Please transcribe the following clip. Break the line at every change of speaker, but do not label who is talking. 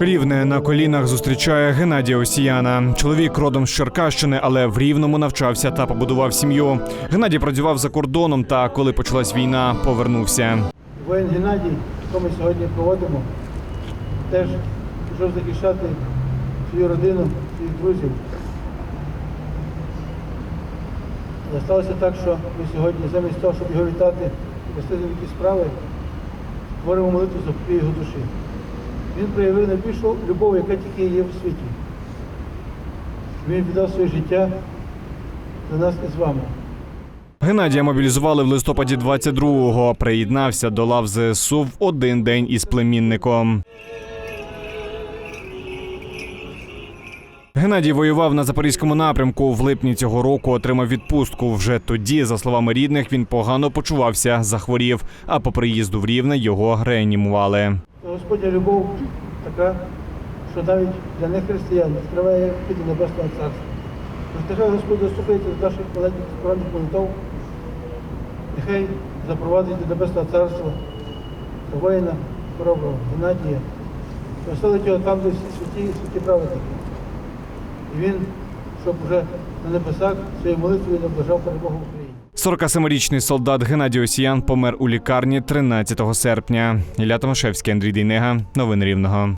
Рівне на колінах зустрічає Геннадія Осіяна. Чоловік родом з Черкащини, але в Рівному навчався та побудував сім'ю. Геннадій працював за кордоном та коли почалась війна, повернувся.
Воїн Геннадій, якого ми сьогодні проводимо, теж пішов захищати свою родину, своїх друзів. І сталося так, що ми сьогодні, замість того, щоб його вітати і вести за які справи, творимо молитву за покій його душі. Він проявив найбільшу любов, яка тільки є в світі. Він віддав своє життя за нас і з вами.
Геннадія мобілізували в листопаді 22-го. Приєднався до лав ЗСУ в один день із племінником. Геннадій воював на запорізькому напрямку. В липні цього року отримав відпустку. Вже тоді, за словами рідних, він погано почувався, захворів. А по приїзду в Рівне його реанімували.
Господня любов така, що навіть для нехристиян відкриває до Небесного Царства. Нехай Господь доступиться до наших маленьких скромних молитов, нехай запровадить до Небесного Царства воїна хороброго Геннадія, і оселить його там, де всі святі і святі праведники. І він, щоб вже на небесах своєю молитвою наближав перемогу України.
47-річний солдат Геннадій Осіян помер у лікарні 13 серпня. Ілля Томашевський, Андрій Дейнега. Новини Рівного.